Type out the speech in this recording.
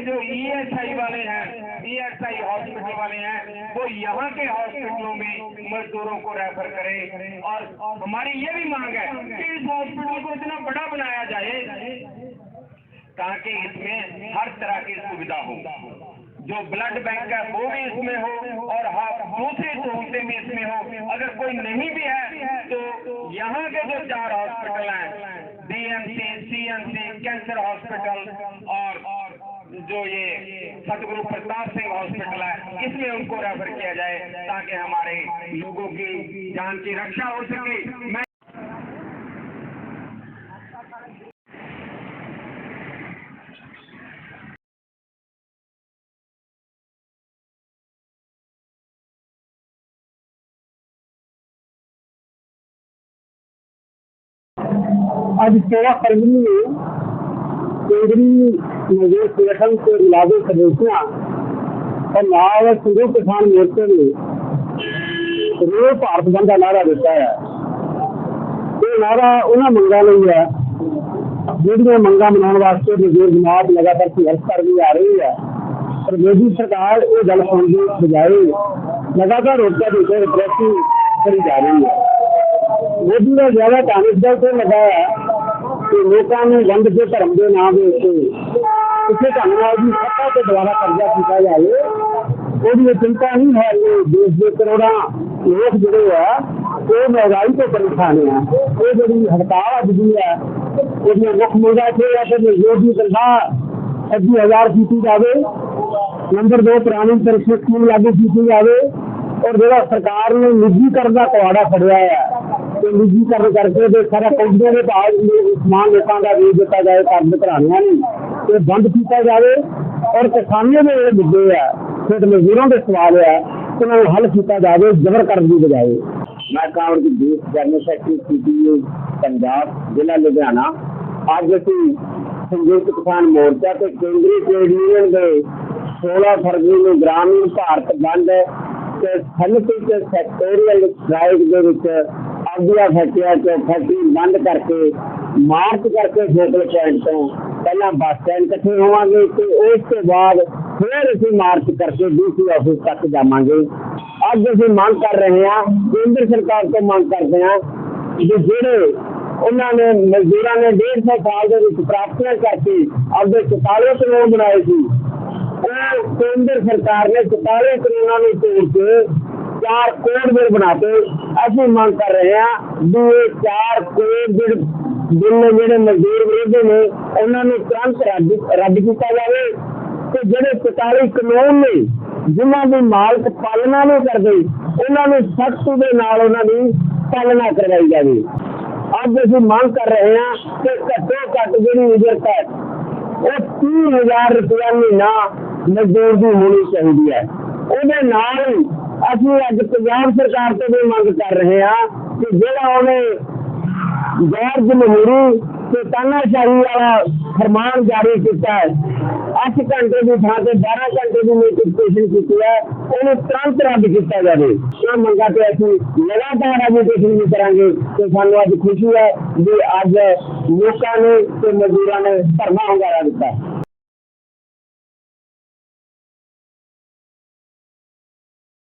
जो ईएसआई वाले हैं ईएसआई हॉस्पिटल वाले हैं, वो यहाँ के हॉस्पिटलों में मजदूरों को रेफर करें। और हमारी ये भी मांग है कि इस हॉस्पिटल को इतना बड़ा बनाया जाए ताकि इसमें हर तरह की सुविधा हो। जो ब्लड बैंक है, वो भी इसमें हो और हाँ दूसरी सहूलतें भी इसमें हो। अगर कोई नहीं भी है तो यहाँ के जो चार हॉस्पिटल हैं डीएमसी सीएमसी कैंसर हॉस्पिटल और जो ये सतगुरु प्रताप सिंह हॉस्पिटल है, इसमें उनको रेफर किया जाए ताकि हमारे लोगों की जान की रक्षा हो सके। मैं आज तेरह फरवरी ਕੇਂਦਰੀ ਮਜ਼ਦੂਰ ਸੰਗਠਨ ਦੇ ਮੁਲਾਜ਼ਮ ਸਦੱਸਿਆਂ और ਨਾਲ ਸੰਯੁਕਤ ਕਿਸਾਨ ਮੋਰਚੇ ਨੇ ਰੋਜ਼ ਭਾਰਤ ਬੰਦ ਦਾ ਨਾਰਾ ਦਿੱਤਾ ਹੈ। ਇਹ ਨਾਰਾ ਉਹਨਾਂ ਮੰਗਾਂ ਲਈ ਹੈ, ਜਿਹੜੀਆਂ ਮੰਗਾਂ ਮਨਾਉਣ ਵਾਸਤੇ ਮਜ਼ਦੂਰ ਜਮਾਤ ਲਗਾਤਾਰ ਸੰਘਰਸ਼ ਕਰਦੀ ਆ ਰਹੀ ਹੈ। ਪਰ ਮੋਦੀ ਸਰਕਾਰ ਇਹ ਗੱਲ ਸੁਣਨ ਦੀ ਬਜਾਏ ਲਗਾਤਾਰ ਰੋਕਿਆ ਦੇ ਕੇ ਪ੍ਰੈਸਿੰਗ ਕਰੀ ਜਾ ਰਹੀ ਹੈ। ਮੋਦੀ ਦਾ ਜ਼ਿਆਦਾ ਕਾਂਗਰਸ ਇਸ ਗੱਲ ਤੇ ਲਗਾਇਆ। ਕਿ ਲੋਕਾਂ ਨੂੰ ਵੰਡ ਕੇ ਧਰਮ ਦੇ ਨਾਂ ਦੇ ਉੱਤੇ ਕਿਸੇ ਢੰਗ ਨਾਲ ਵੀ ਸੱਤਾ ਤੇ ਦੁਆਰਾ ਕਰਜ਼ਾ ਕੀਤਾ ਜਾਵੇ, ਉਹਦੀ ਚਿੰਤਾ ਨਹੀਂ ਹੈ ਕਿ ਦੇਸ਼ ਦੇ ਕਰੋੜਾਂ ਲੋਕ ਜਿਹੜੇ ਆ, ਉਹ ਮਹਿੰਗਾਈ ਤੋਂ ਪਰੇਸ਼ਾਨ ਆ ਇਹ ਜਿਹੜੀ ਹੜਤਾਲ ਅੱਜ ਦੀ ਹੈ, ਉਹਦੀਆਂ ਮੁੱਖ ਮੰਗਾਂ ਇਹ ਹੈ ਕਿ ਮਜ਼ਦੂਰ ਦੀ ਤਨਖਾਹ ਅੱਧੀ ਹਜ਼ਾਰ ਕੀਤੀ ਜਾਵੇ, ਨੰਬਰ 2 ਪੁਰਾਣੀ ਪੈਨਸ਼ਨ ਸਕੀਮ ਲਾਗੂ ਕੀਤੀ ਜਾਵੇ, ਔਰ ਜਿਹੜਾ ਸਰਕਾਰ ਨੇ ਨਿੱਜੀਕਰਨ ਦਾ ਕੁਆੜਾ ਫੜਿਆ ਹੈ ਤੇ ਨਿੱਜੀਕਰਨ ਕਰਕੇ ਤੇ ਸਾਰਾ ਕੰਪਨੀਆਂ ਦੇ ਭਾਅ ਸਮਾਨ ਲੋਕਾਂ ਦਾ ਵੇਚ ਦਿੱਤਾ ਜਾਏ ਕੰਮ ਘਰਾਣਿਆਂ ਨੂੰ, ਤੇ ਬੰਦ ਕੀਤਾ ਜਾਵੇ। ਔਰ ਕਿਸਾਨਾਂ ਦੇ ਜਿਹੜੇ ਮੁੱਦੇ ਆ ਖੇਤ ਮਜ਼ਦੂਰਾਂ ਦੇ ਸਵਾਲ ਆ ਉਹਨਾਂ ਨੂੰ ਹੱਲ ਕੀਤਾ ਜਾਵੇ, ਜ਼ਬਰ ਕਰਨ ਦੀ ਬਜਾਏ। ਮੈਂ ਕਾਂਗਰਸ ਦੀ ਦੇਸ਼ ਜਨਰਲ ਸੈਕਟਰੀ ਸੀਪੀਯੂ ਪੰਜਾਬ, ਜ਼ਿਲ੍ਹਾ ਲੁਧਿਆਣਾ। ਅੱਜ ਅਸੀਂ ਸੰਯੁਕਤ ਕਿਸਾਨ ਮੋਰਚਾ ਤੇ ਕੇਂਦਰੀ ਟ੍ਰੇਡ ਯੂਨੀਅਨ ਦੇ 16 ਫਰਵਰੀ ਨੂੰ ਗ੍ਰਾਮੀਣ ਭਾਰਤ ਬੰਦ ਤੇ ਸਥਾਨਕ ਤੇ ਸੈਕਟੋਰੀਅਲ ਸਟ੍ਰਾਈਕ ਦੇ ਵਿੱਚ ਆਗੂਆ ਫੈਕਟਰੀਆਂ ਤੋਂ ਫੈਕਟਰੀ ਬੰਦ ਕਰਕੇ, ਮਾਰਚ ਕਰਕੇ ਫੋਕਲ ਪੁਆਇੰਟ ਤੋਂ ਪਹਿਲਾਂ ਬੱਸ ਸਟੈਂਡ ਇਕੱਠੇ ਹੋਵਾਂਗੇ ਤੇ ਉਸ ਤੋਂ ਬਾਅਦ ਫਿਰ ਅਸੀਂ ਮਾਰਚ ਕਰਕੇ ਡੀਸੀ ਆਫਿਸ ਤੱਕ ਜਾਵਾਂਗੇ। ਅੱਜ ਅਸੀਂ ਮੰਗ ਕਰ ਰਹੇ ਹਾਂ, ਕੇਂਦਰ ਸਰਕਾਰ ਤੋਂ ਮੰਗ ਕਰਦੇ ਹਾਂ ਕਿ ਜਿਹੜੇ ਉਹਨਾਂ ਨੇ, ਮਜ਼ਦੂਰਾਂ ਨੇ 150 ਸਾਲ ਦੇ ਵਿੱਚ ਪ੍ਰਾਪਤੀਆਂ ਕਰਕੇ ਆਪਦੇ 44 ਕਾਨੂੰਨ ਬਣਾਏ ਸੀ, ਉਹ ਕੇਂਦਰ ਸਰਕਾਰ ਨੇ 44 ਕਾਨੂੰਨਾਂ ਨੂੰ ਤੋੜ ਕੇ ਚਾਰ ਕੋਡ ਬਿਲ ਬਣਾਤੇ ਅਸੀਂ ਮੰਗ ਕਰ ਰਹੇ ਹਾਂ ਵੀ ਇਹ ਚਾਰ ਕੋਡ ਬਿਲ ਜਿਹੜੇ ਮਜ਼ਦੂਰ ਵਿਰੋਧੀ ਨੇ, ਉਹਨਾਂ ਨੂੰ ਤੁਰੰਤ ਰੱਦ ਕੀਤਾ ਜਾਵੇ ਤੇ ਜਿਹੜੇ 44 ਕਾਨੂੰਨ ਨੇ, ਜਿਨ੍ਹਾਂ ਦੀ ਮਾਲਕ ਪਾਲਣਾ ਨਹੀਂ ਕਰਦੇ, ਉਹਨਾਂ ਨੂੰ ਸਖਤ ਦੇ ਨਾਲ ਉਹਨਾਂ ਦੀ ਪਾਲਣਾ ਕਰਵਾਈ ਜਾਵੇ। ਅੱਜ ਅਸੀਂ ਮੰਗ ਕਰ ਰਹੇ ਹਾਂ ਕਿ ਘੱਟੋ ਘੱਟ ਜਿਹੜੀ ਉਜਰਤ ਹੈ, ਉਹ 30000 ਰੁਪਇਆ ਮਹੀਨਾ ਮਜ਼ਦੂਰ ਦੀ ਹੋਣੀ ਚਾਹੀਦੀ ਹੈ। ਉਹਦੇ ਨਾਲ ਹੀ ਅਸੀਂ ਅੱਜ ਪੰਜਾਬ ਸਰਕਾਰ ਤੋਂ ਵੀ ਮੰਗ ਕਰ ਰਹੇ ਹਾਂ ਕਿ ਜਿਹੜਾ ਉਹਨੇ ਗੈਰ ਜਮਹੂਰੀ ਤੇ ਤਾਨਾਸ਼ਾਹੀ ਵਾਲਾ ਫਰਮਾਨ ਜਾਰੀ ਕੀਤਾ ਹੈ 8 ਘੰਟੇ ਦੀ ਥਾਂ ਤੇ 12 ਘੰਟੇ ਦੀ ਨੋਟੀਫਿਕੇਸ਼ਨ ਕੀਤੀ ਹੈ, ਉਹਨੂੰ ਤੁਰੰਤ ਰੱਦ ਕੀਤਾ ਜਾਵੇ। ਇਹ ਮੰਗਾਂ ਤੇ ਅਸੀਂ ਲਗਾਤਾਰ ਐਜੂਕੇਸ਼ਨ ਵੀ ਕਰਾਂਗੇ ਤੇ ਸਾਨੂੰ ਅੱਜ ਖੁਸ਼ੀ ਹੈ ਵੀ ਅੱਜ ਲੋਕਾਂ ਨੇ ਤੇ ਮਜ਼ਦੂਰਾਂ ਨੇ ਧਰਨਾ ਹੁੰਗਾਰਾ ਦਿੱਤਾ।